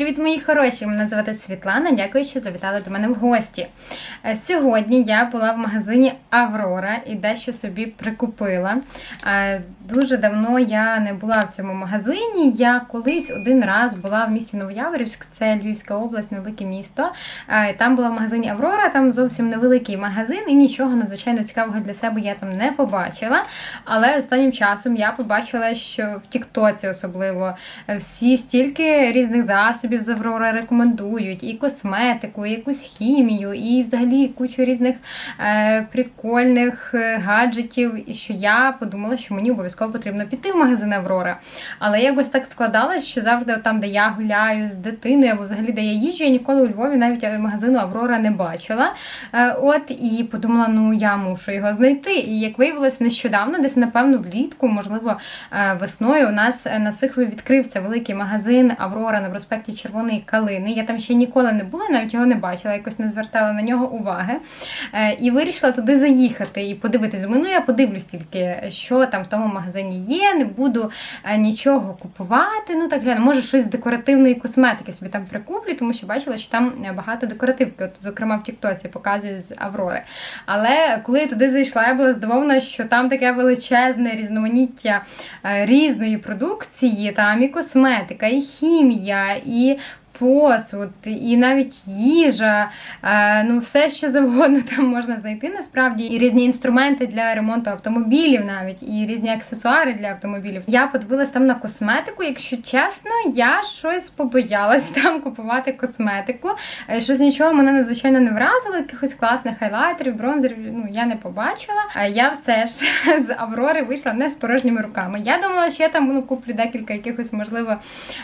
Привіт, мої хороші! Мене звати Світлана. Дякую, що завітали до мене в гості. Е, Сьогодні я була в магазині Аврора і дещо собі прикупила. Е, Дуже давно я не була в цьому магазині. Я колись один раз була в місті Новояворівськ, це Львівська область, невелике місто. Е, Там була в магазині Аврора, там зовсім невеликий магазин, і нічого надзвичайно цікавого для себе я там не побачила. Але останнім часом я побачила, що в Тіктоці особливо всі стільки різних засобів з Аврора рекомендують, і косметику, і якусь хімію, і взагалі кучу різних е, прикольних е, гаджетів. І що я подумала, що мені обов'язково потрібно піти в магазин Аврора. Але якось так складалось, що завжди там, де я гуляю з дитиною, або взагалі де я їжджу, я ніколи у Львові навіть е, магазину Аврора не бачила. Е, от і подумала, ну я мушу його знайти. І як виявилось, нещодавно, десь напевно влітку, можливо, е, весною у нас на Сихові відкрився великий магазин Аврора на проспекті Червоної Калини. Я там ще ніколи не була, навіть його не бачила, якось не звертала на нього уваги. Е, І вирішила туди заїхати і подивитись. Думаю, ну я подивлюсь тільки, що там в тому магазині є. Не буду е, нічого купувати. Ну так гляну, може щось з декоративної косметики собі там прикуплю, тому що бачила, що там багато декоративки. От, зокрема, в Тіктоці показують з Аврори. Але коли я туди зайшла, я була здивована, що там таке величезне різноманіття е, різної продукції, там і косметика, і хімія, і і посуд, і навіть їжа, е, ну все, що завгодно там можна знайти насправді. І різні інструменти для ремонту автомобілів, навіть і різні аксесуари для автомобілів. Я подивилась там на косметику. Якщо чесно, я щось побоялась там купувати косметику. Е, Щось нічого мене надзвичайно не вразило, якихось класних хайлайтерів, бронзерів. Ну я не побачила. А я все ж з Аврори вийшла не з порожніми руками. Я думала, що я там ну, куплю декілька якихось, можливо,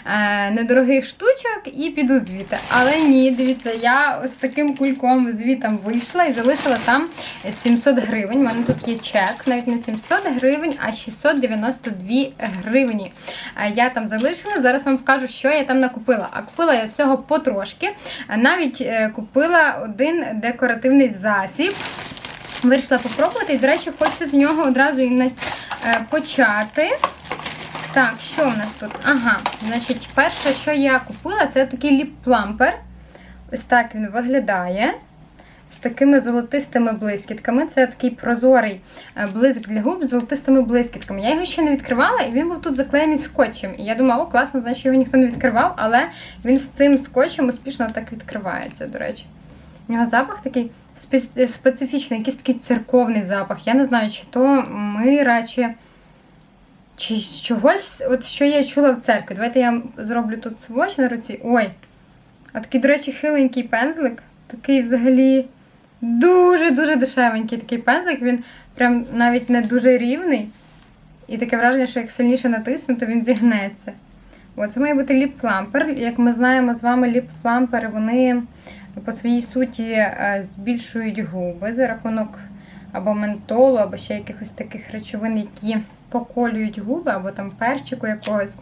е, недорогих штучок і піду звідти. Але ні, дивіться, я з таким кульком звітом вийшла і залишила там 700 гривень. У мене тут є чек, навіть не 700 гривень, а 692 гривні. Е, Я там залишила. Зараз вам покажу, що я там накупила. А купила я всього потрошки. Е, Навіть е, купила один декоративний засіб. Вирішила попробувати, і, до речі, хочу з нього одразу і почати. Так, що у нас тут? Ага, значить, перше, що я купила, це такий ліп-плампер. Ось так він виглядає. З такими золотистими блискітками. Це такий прозорий е, блиск для губ з золотистими блискітками. Я його ще не відкривала, і він був тут заклеєний скотчем. І я думала, о, класно, значить його ніхто не відкривав, але він з цим скотчем успішно так відкривається, до речі. У нього запах такий спе- специфічний, якийсь такий церковний запах. Я не знаю, чи то мира, чи, чи чогось, от що я чула в церкві. Давайте я зроблю тут сводч на руці. Ой. А такий, до речі, хиленький пензлик. Такий взагалі дуже-дуже дешевенький такий пензлик. Він прям навіть не дуже рівний. І таке враження, що як сильніше натиснути, він зігнеться. О, це має бути ліп-плампер. Як ми знаємо з вами, ліп-плампери, вони по своїй суті е, збільшують губи за рахунок або ментолу, або ще якихось таких речовин, які поколюють губи, або там перчику якогось.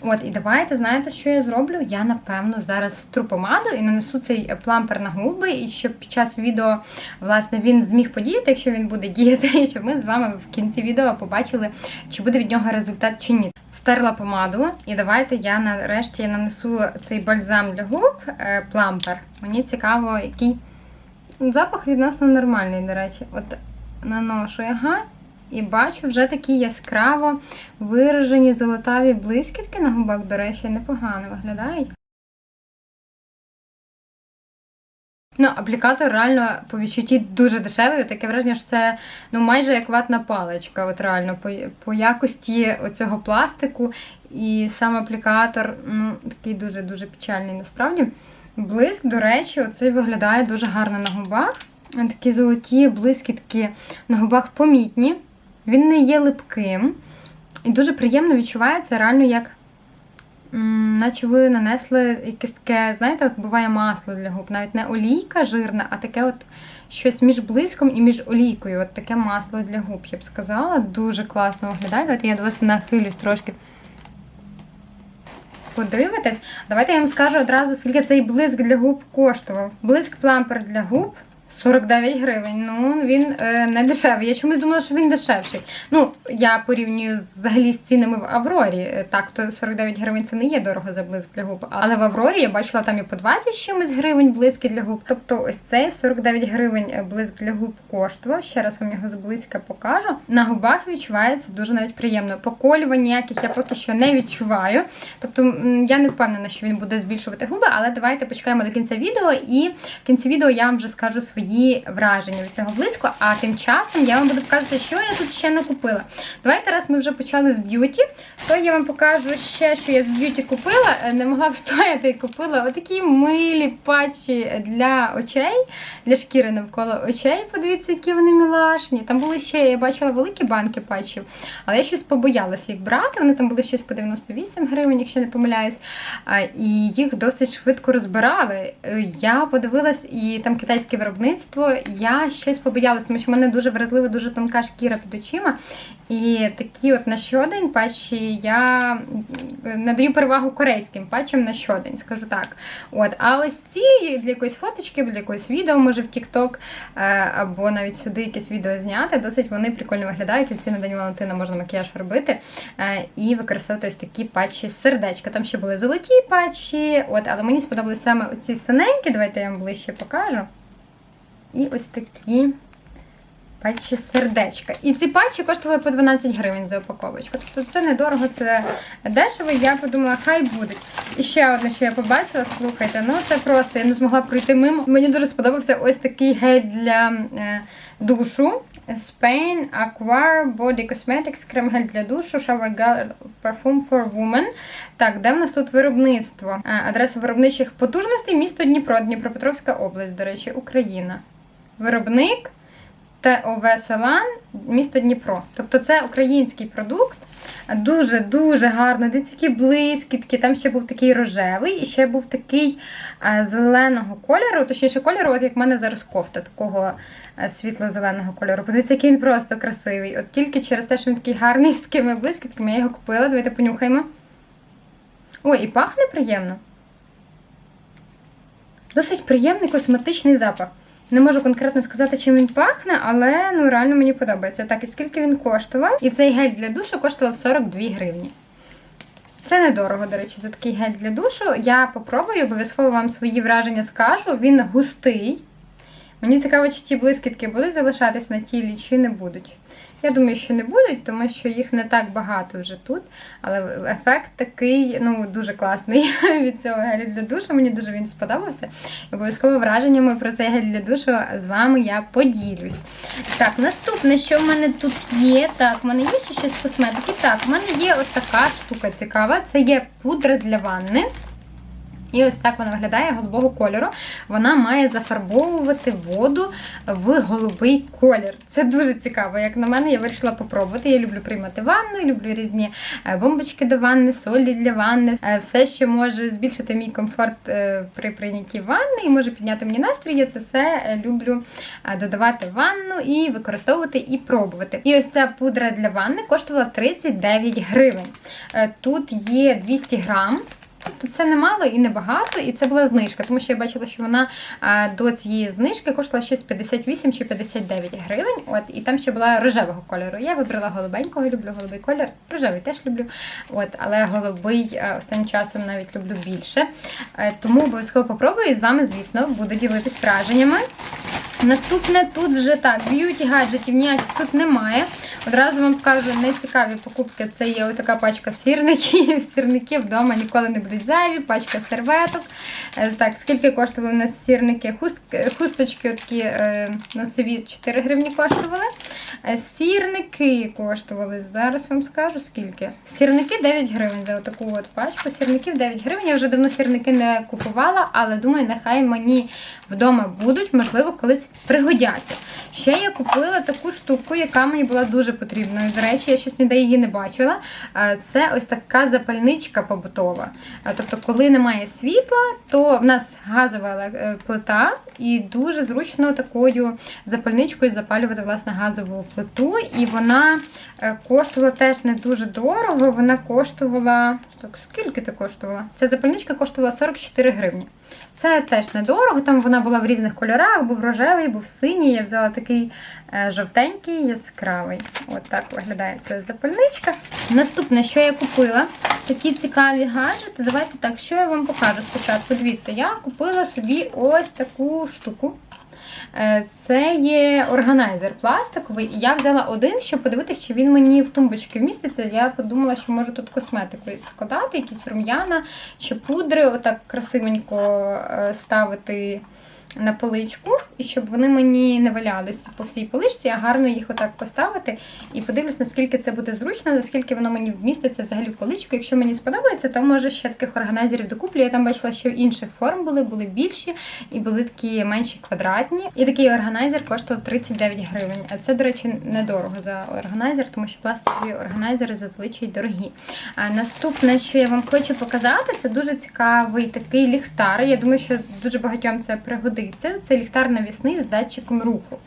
От, і давайте, знаєте, що я зроблю? Я, напевно, зараз стру помаду і нанесу цей е, плампер на губи, і щоб під час відео, власне, він зміг подіяти, якщо він буде діяти, і щоб ми з вами в кінці відео побачили, чи буде від нього результат чи ні. Стерла помаду, і давайте я нарешті нанесу цей бальзам для губ, е, плампер. Мені цікаво, який запах відносно нормальний, до речі. От наношу, ага. І бачу вже такі яскраво виражені золотаві блискітки на губах, до речі, непогано виглядають. Ну, аплікатор реально по відчутті дуже дешевий. Таке враження, що це ну, майже як ватна паличка. От реально, по, по якості оцього пластику. І сам аплікатор ну, такий дуже-дуже печальний насправді. Блиск, до речі, оцей виглядає дуже гарно на губах. Такі золоті блискітки на губах помітні. Він не є липким. І дуже приємно відчувається реально як. Наче ви нанесли якесь таке, знаєте, як буває масло для губ, навіть не олійка жирна, а таке от щось між блиском і між олійкою. От таке масло для губ, я б сказала. Дуже класно виглядає. Давайте я до вас нахилюсь трошки. Подивитесь. Давайте я вам скажу одразу, скільки цей блиск для губ коштував. Блиск плампер для губ 49 гривень. Ну він е, не дешевий. Я чомусь думала, що він дешевший. Ну, я порівнюю взагалі з цінами в Аврорі. Е, Так, то 49 гривень це не є дорого за блиск для губ. Але в Аврорі я бачила там і по 20 чимось гривень блиски для губ. Тобто ось цей 49 гривень е, блиск для губ коштував. Ще раз вам його зблизька покажу. На губах відчувається дуже навіть приємно. Поколювань ніяких я поки що не відчуваю. Тобто я не впевнена, що він буде збільшувати губи, але давайте почекаємо до кінця відео, і в кінці відео я вам вже скажу свої враження від цього блиску. А тим часом я вам буду показувати, що я тут ще накупила. Давайте, раз ми вже почали з б'юті, то я вам покажу ще, що я з б'юті купила. Е, Не могла встояти і купила отакі милі патчі для очей, для шкіри навколо очей. Подивіться, які вони мілашні. Там були ще, я бачила великі банки патчів, але я щось побоялася їх брати. Вони там були щось по 98 гривень, якщо не помиляюсь. І їх досить швидко розбирали. Е, Я подивилась, і там китайське виробництво. Я щось побоялась, тому що в мене дуже вразлива, дуже тонка шкіра під очима. І такі от на щодень патчі я надаю перевагу корейським патчам на щодень, скажу так. От, а ось ці для якоїсь фоточки, для якогось відео, може в TikTok, е, або навіть сюди якесь відео зняти. Досить вони прикольно виглядають. Оці на День Валентина можна макіяж робити е, і використовувати ось такі патчі сердечка. Там ще були золоті патчі, от, але мені сподобались саме оці синенькі. Давайте я вам ближче покажу. І ось такі патчі сердечка. І ці патчі коштували по 12 гривень за упаковочку. Тобто це недорого, це дешево. Я подумала, хай будуть. І ще одне, що я побачила, слухайте, ну це просто я не змогла пройти мимо. Мені дуже сподобався ось такий гель для е, душу. Spain Aquar Body Cosmetics, крем-гель для душу, Shower Gel Parfum for Women. Так, де в нас тут виробництво? Е, Адреса виробничих потужностей місто Дніпро, Дніпропетровська область, до речі, Україна. Виробник ТОВ Селан, місто Дніпро. Тобто це український продукт. Дуже-дуже гарно. Дивіться, які блискітки. Там ще був такий рожевий і ще був такий е, зеленого кольору, точніше кольору, от як в мене зараз кофта, такого е, світло-зеленого кольору. Подивіться, який він просто красивий. От тільки через те, що він такий гарний з такими блискітками, я його купила. Давайте понюхаємо. Ой, і пахне приємно. Досить приємний косметичний запах. Не можу конкретно сказати, чим він пахне, але ну реально мені подобається. Так, і скільки він коштував? І цей гель для душу коштував 42 гривні. Це недорого, до речі, за такий гель для душу. Я попробую, обов'язково вам свої враження скажу. Він густий. Мені цікаво, чи ті блискітки будуть залишатись на тілі, чи не будуть. Я думаю, що не будуть, тому що їх не так багато вже тут. Але ефект такий, ну, дуже класний від цього гелю для душу. Мені дуже він сподобався. Обов'язково враженнями про цей гель для душу з вами я поділюсь. Так, наступне, що в мене тут є. Так, в мене є ще щось косметики. Так, в мене є от така штука цікава. Це є пудра для ванни. І ось так вона виглядає голубого кольору. Вона має зафарбовувати воду в голубий колір. Це дуже цікаво. Як на мене, я вирішила попробувати. Я люблю приймати ванну, люблю різні е, бомбочки до ванни, солі для ванни, е, все, що може збільшити мій комфорт е, при прийнятті ванни і може підняти мені настрій. Я це все люблю додавати в ванну і використовувати і пробувати. І ось ця пудра для ванни коштувала 39 гривень. Тут є 200 грам. Тобто це не мало і не багато, і це була знижка, тому що я бачила, що вона до цієї знижки коштувала щось 58 чи 59 гривень. От, і там ще була рожевого кольору. Я вибрала голубенького, люблю голубий колір, рожевий теж люблю. От, але голубий а, останнім часом навіть люблю більше. Е, Тому обов'язково попробую і з вами, звісно, буду ділитись враженнями. Наступне тут вже так, б'юті гаджетів ніяких тут немає. Одразу вам покажу нецікаві покупки. Це є така пачка сірників. Сірники вдома ніколи не будуть зайві, пачка серветок. Е, Так, скільки коштували у нас сірники? Хуст, хусточки такі е, носові 4 гривні коштували. Е, Сірники коштували. Зараз вам скажу скільки. Сірники 9 гривень за таку от пачку. Сірників 9 гривень. Я вже давно сірники не купувала, але думаю, нехай мені вдома будуть, можливо, колись пригодяться. Ще я купила таку штуку, яка мені була дуже потрібною. До речі, я щось ніде її не бачила. Е, Це ось така запальничка побутова. Е, Тобто, коли немає світла, то в нас газова е, плита, і дуже зручно такою запальничкою запалювати власне газову плиту. І вона коштувала теж не дуже дорого. Вона коштувала. Так, скільки це коштувала? Ця запальничка коштувала 44 гривні. Це теж недорого, там вона була в різних кольорах, був рожевий, був синій. Я взяла такий е, жовтенький, яскравий. От так виглядає ця запальничка. Наступне, що я купила, такі цікаві гаджети. Давайте так, що я вам покажу спочатку. Дивіться, я купила собі ось таку штуку. Е, Це є органайзер пластиковий. Я взяла один, щоб подивитися, чи він мені в тумбочки вміститься. Я подумала, що можу тут косметику складати, якісь рум'яна чи пудри, отак красивенько е, ставити на поличку, і щоб вони мені не валялись по всій поличці, а гарно їх отак поставити. І подивлюсь, наскільки це буде зручно, наскільки воно мені вміститься взагалі в поличку. Якщо мені сподобається, то може ще таких органайзерів докуплю. Я там бачила, що інших форм були, були більші і були такі менші квадратні. І такий органайзер коштував 39 гривень. А це, до речі, недорого за органайзер, тому що пластикові органайзери зазвичай дорогі. А наступне, що я вам хочу показати, це дуже цікавий такий ліхтар. Я думаю, що дуже багатьом це пригодиться. Це ліхтар навісний з датчиком руху.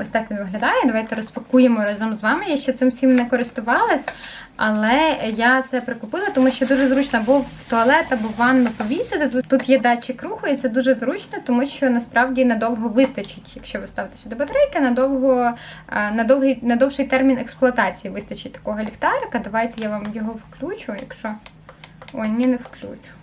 Ось так він виглядає. Давайте розпакуємо разом з вами. Я ще цим всім не користувалась, але я це прикупила, тому що дуже зручно або в туалет, або в ванну повісити. Тут є датчик руху, і це дуже зручно, тому що насправді надовго вистачить, якщо ви ставите сюди батарейки, надовго, на, довгий, на довший термін експлуатації вистачить такого ліхтарика. Давайте я вам його включу, якщо. Ой, ні, не включу.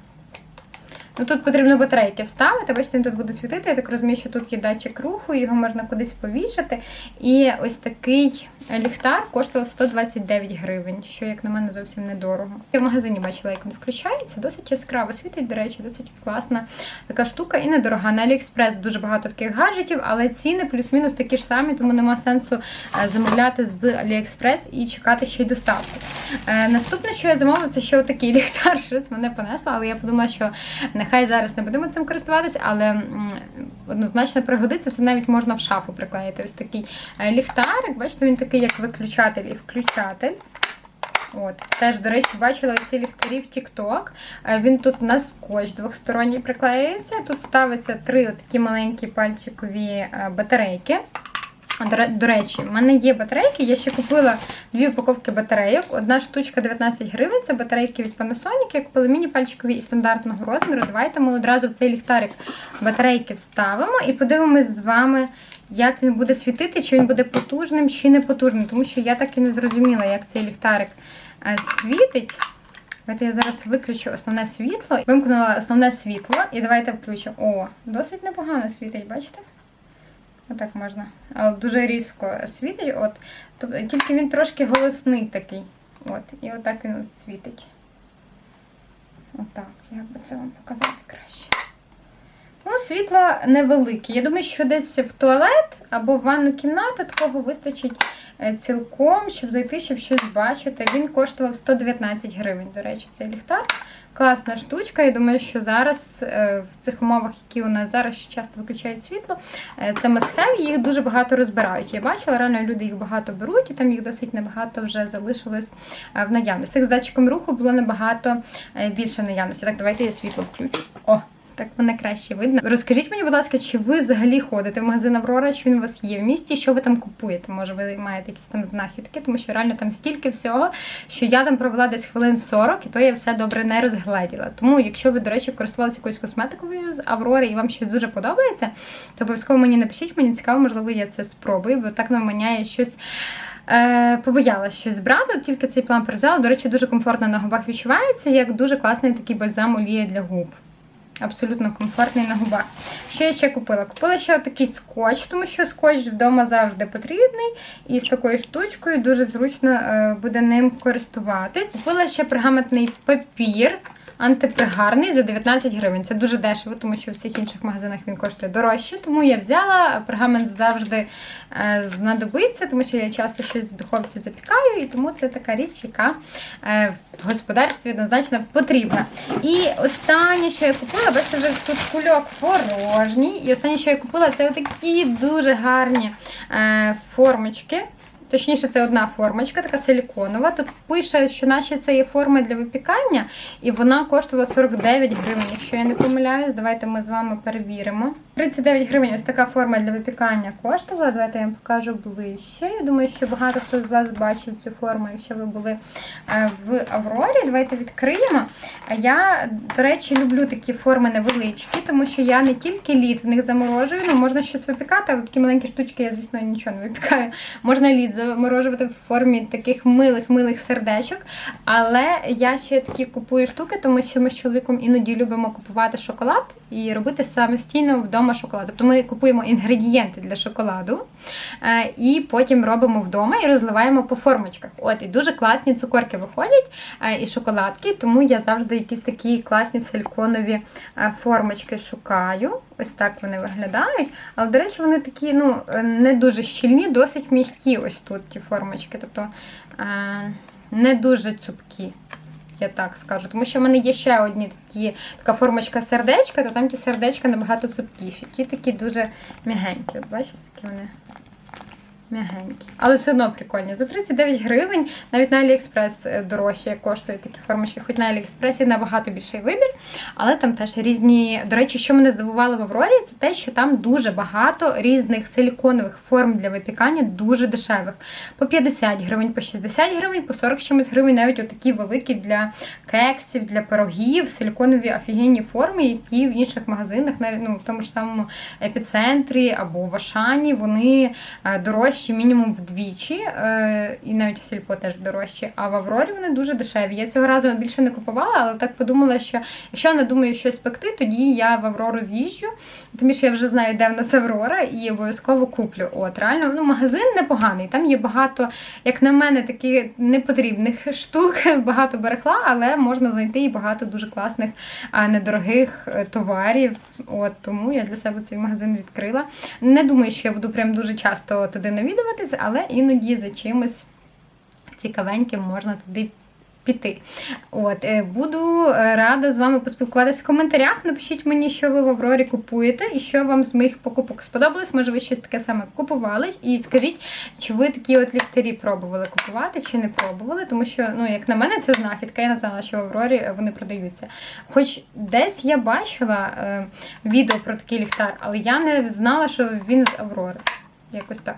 Ну тут потрібно батарейки вставити. Бачите, він тут буде світити. Я так розумію, що тут є датчик руху, його можна кудись повішати. І ось такий ліхтар коштував 129 гривень, що, як на мене, зовсім недорого. Я в магазині бачила, як він включається. Досить яскраво світить, до речі, досить класна така штука і недорога. На Аліекспрес дуже багато таких гаджетів, але ціни плюс-мінус такі ж самі, тому нема сенсу е, замовляти з Аліекспрес і чекати ще й доставку. Е, Наступне, що я замовила, це ще отакий ліхтар. Щось мене понесло, але я подумала, що нехай зараз не будемо цим користуватися, але однозначно пригодиться. Це навіть можна в шафу приклеїти. Ось такий е, ліхтарик. Бачите, він такий, як виключатель і включатель. От, теж, до речі, бачила ці ліхтарі в TikTok. Е, Він тут на скотч двохсторонній приклеюється. Тут ставиться три такі маленькі пальчикові е, батарейки. До, речі, в мене є батарейки. Я ще купила дві упаковки батарейок. Одна штучка 19 гривень. Це батарейки від Panasonic. Я купила міні-пальчикові і стандартного розміру. Давайте ми одразу в цей ліхтарик батарейки вставимо і подивимось з вами, як він буде світити, чи він буде потужним, чи не потужним. Тому що я так і не зрозуміла, як цей ліхтарик е, світить. Давайте я зараз виключу основне світло. Вимкнула основне світло і давайте включимо. О, досить непогано світить, бачите? Отак можна. Але дуже різко світить. От. Тобто, тільки він трошки голосний такий. От. І отак він от світить. Отак. Як би це вам показати краще? Ну, світло невелике. Я думаю, що десь в туалет або в ванну кімнату такого вистачить е, цілком, щоб зайти, щоб щось бачити. Він коштував 119 гривень, до речі, цей ліхтар. Класна штучка. Я думаю, що зараз е, в цих умовах, які у нас зараз часто виключають світло, е, це must-have, їх дуже багато розбирають. Я бачила, реально люди їх багато беруть, і там їх досить небагато вже залишилось в наявності. Цих з датчиком руху було набагато більше наявності. Так, давайте я світло включу. О! Так мене краще видно. Розкажіть мені, будь ласка, чи ви взагалі ходите в магазин Аврора, чи він у вас є в місті? Що ви там купуєте? Може, ви маєте якісь там знахідки, тому що реально там стільки всього, що я там провела десь хвилин 40, і то я все добре не розгледіла. Тому, якщо ви, до речі, користувалися якоюсь косметикою з Аврори і вам щось дуже подобається, то обов'язково мені напишіть, мені цікаво, можливо, я це спробую, бо так на мене щось. Е, побоялась щось брати, тільки цей план взяла. До речі, дуже комфортно на губах відчувається, як дуже класний такий бальзам олія для губ. Абсолютно комфортний на губах. Що я ще купила? Купила ще такий скотч, тому що скотч вдома завжди потрібний. І з такою штучкою дуже зручно е, буде ним користуватись. Купила ще пергаментний папір. Антипригарний за 19 гривень. Це дуже дешево, тому що в всіх інших магазинах він коштує дорожче. Тому я взяла. Пергамент завжди е, знадобиться, тому що я часто щось в духовці запікаю, і тому це така річ, яка е, в господарстві однозначно потрібна. І останнє, що я купила, бачите, вже тут кульок порожній. І останнє, що я купила, це отакі дуже гарні е, формочки. Точніше, це одна формочка, така силіконова. Тут пише, що наче це є форма для випікання, і вона коштувала 49 гривень, якщо я не помиляюсь. Давайте ми з вами перевіримо. 39 гривень ось така форма для випікання коштувала. Давайте я вам покажу ближче. Я думаю, що багато хто з вас бачив цю форму, якщо ви були е, в Аврорі. Давайте відкриємо. Я, до речі, люблю такі форми невеличкі, тому що я не тільки лід в них заморожую, ну можна щось випікати, але такі маленькі штучки я, звісно, нічого не випікаю. Можна лід заморожувати в формі таких милих-милих сердечок. Але я ще такі купую штуки, тому що ми з чоловіком іноді любимо купувати шоколад і робити самостійно вдома шоколад. Тобто ми купуємо інгредієнти для шоколаду е, і потім робимо вдома і розливаємо по формочках. От і дуже класні цукорки виходять е, і шоколадки, тому я завжди якісь такі класні силіконові е, формочки шукаю. Ось так вони виглядають. Але, до речі, вони такі ну, е, не дуже щільні, досить м'які ось тут ті формочки. Тобто е, не дуже цупкі. Я так скажу, тому що в мене є ще одні такі така формочка сердечка, то там ті сердечка набагато цупкіші. Ті такі дуже м'ягенькі. Бачите, такі вони м'ягенькі. Але все одно прикольні. За 39 гривень навіть на Аліекспрес е, дорожче коштують такі формочки, хоч на Аліекспресі набагато більший вибір, але там теж різні. До речі, що мене здивувало в Аврорі, це те, що там дуже багато різних силіконових форм для випікання, дуже дешевих. По 50 гривень, по 60 гривень, по 40 чимось гривень, навіть отакі великі для кексів, для пирогів, силіконові офігенні форми, які в інших магазинах, навіть ну, в тому ж самому епіцентрі або в Ашані, вони е, дорожчі мінімум вдвічі, е, і навіть в сільпо теж дорожчі. А в Аврорі вони дуже дешеві. Я цього разу більше не купувала, але так подумала, що якщо не думаю щось пекти, тоді я в Аврору з'їжджу, тому що я вже знаю, де в нас Аврора, і обов'язково куплю. От реально, ну магазин непоганий. Там є багато, як на мене, таких непотрібних штук, багато барахла, але можна знайти і багато дуже класних, а, недорогих е, товарів. От тому я для себе цей магазин відкрила. Не думаю, що я буду прям дуже часто туди навідуватись, але іноді за чимось цікавеньким можна туди. Піти. От, е, Буду е, рада з вами поспілкуватися в коментарях. Напишіть мені, що ви в Аврорі купуєте і що вам з моїх покупок сподобалось. Може, ви щось таке саме купували. І скажіть, чи ви такі от ліхтарі пробували купувати, чи не пробували, тому що, ну, як на мене, це знахідка. Я не знала, що в Аврорі е, вони продаються. Хоч десь я бачила е, відео про такий ліхтар, але я не знала, що він з Аврори. Якось так.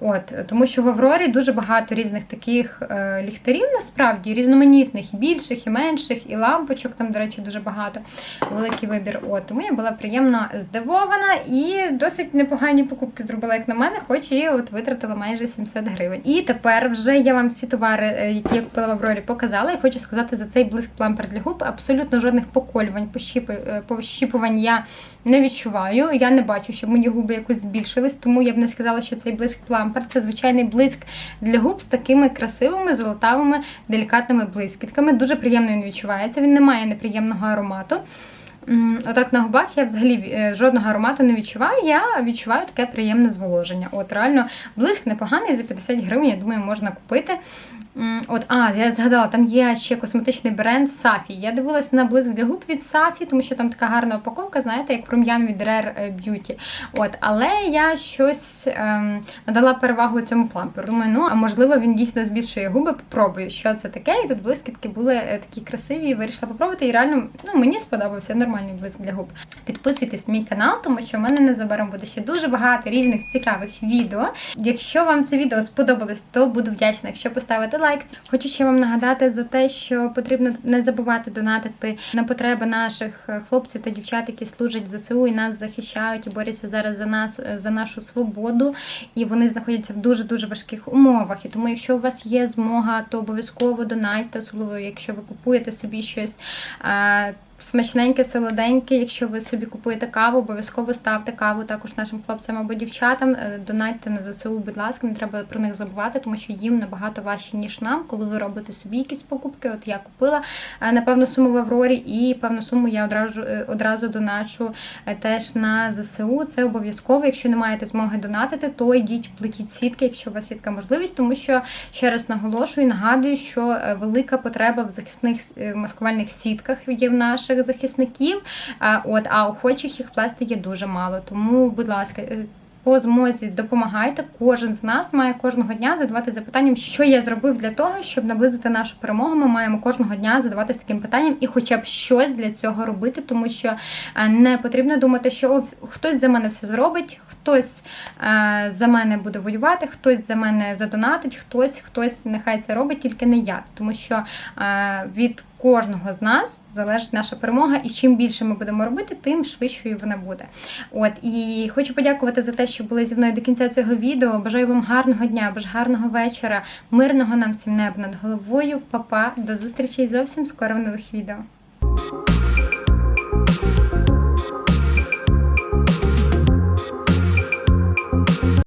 От, тому що в Аврорі дуже багато різних таких е, ліхтарів, насправді, різноманітних, і більших, і менших, і лампочок, там, до речі, дуже багато, великий вибір. От, Тому я була приємно здивована і досить непогані покупки зробила, як на мене, хоч і от витратила майже 70 гривень. І тепер вже я вам всі товари, е, які я купила в Аврорі, показала. І хочу сказати за цей блиск плампер для губ. Абсолютно жодних поколювань, е, пощіпувань я не відчуваю. Я не бачу, щоб мої губи якось збільшились, тому я б не сказала, що цей блиск плампер це звичайний блиск для губ з такими красивими, золотавими, делікатними блискітками. Дуже приємно він відчувається. Він не має неприємного аромату. Отак на губах я взагалі е, жодного аромату не відчуваю. Я відчуваю таке приємне зволоження. От реально блиск непоганий за 50 гривень, я думаю, можна купити. От, а, я згадала, там є ще косметичний бренд Сафі. Я дивилася на блиск для губ від Сафі, тому що там така гарна упаковка, знаєте, як рум'ян від Rare Beauty. От, але я щось ем, надала перевагу цьому пламперу. Думаю, ну а можливо він дійсно збільшує губи. Попробую, що це таке. І тут блискітки були е, такі красиві. і Вирішила попробувати. І реально ну, мені сподобався нормальний блиск для губ. Підписуйтесь на мій канал, тому що в мене незабаром буде ще дуже багато різних цікавих відео. Якщо вам це відео сподобалось, то буду вдячна, якщо поставите лайк. Хочу ще вам нагадати за те, що потрібно не забувати донатити на потреби наших е, хлопців та дівчат, які служать в ЗСУ і нас захищають і борються зараз за нас е, за нашу свободу. І вони знаходяться в дуже дуже важких умовах. І тому, якщо у вас є змога, то обов'язково донайте, особливо якщо ви купуєте собі щось. Смачненьке, солоденьке. Якщо ви собі купуєте каву, обов'язково ставте каву також нашим хлопцям або дівчатам. Е, Донатьте на ЗСУ, будь ласка, не треба про них забувати, тому що їм набагато важче, ніж нам, коли ви робите собі якісь покупки. От я купила е, на певну суму в Аврорі, і певну суму я одразу е, одразу доначу теж на ЗСУ. Це обов'язково. Якщо не маєте змоги донатити, то йдіть плетіть сітки, якщо у вас є така можливість, тому що ще раз наголошую нагадую, що велика потреба в захисних маскувальних сітках є в наших захисників. А, От, а охочих їх плести є дуже мало. Тому, будь ласка, е, по змозі допомагайте. Кожен з нас має кожного дня задавати запитанням, що я зробив для того, щоб наблизити нашу перемогу. Ми маємо кожного дня задаватися таким питанням і, хоча б щось для цього робити, тому що е, не потрібно думати, що «О, хтось за мене все зробить, хтось е, за мене буде воювати, хтось за мене задонатить, хтось, хтось нехай це робить, тільки не я, тому що е, від кожного з нас залежить наша перемога, і чим більше ми будемо робити, тим швидшою вона буде. От і хочу подякувати за те, що були зі мною до кінця цього відео. Бажаю вам гарного дня, бажаю гарного вечора, мирного нам всім неба над головою. Па-па, до зустрічі зовсім скоро в нових відео.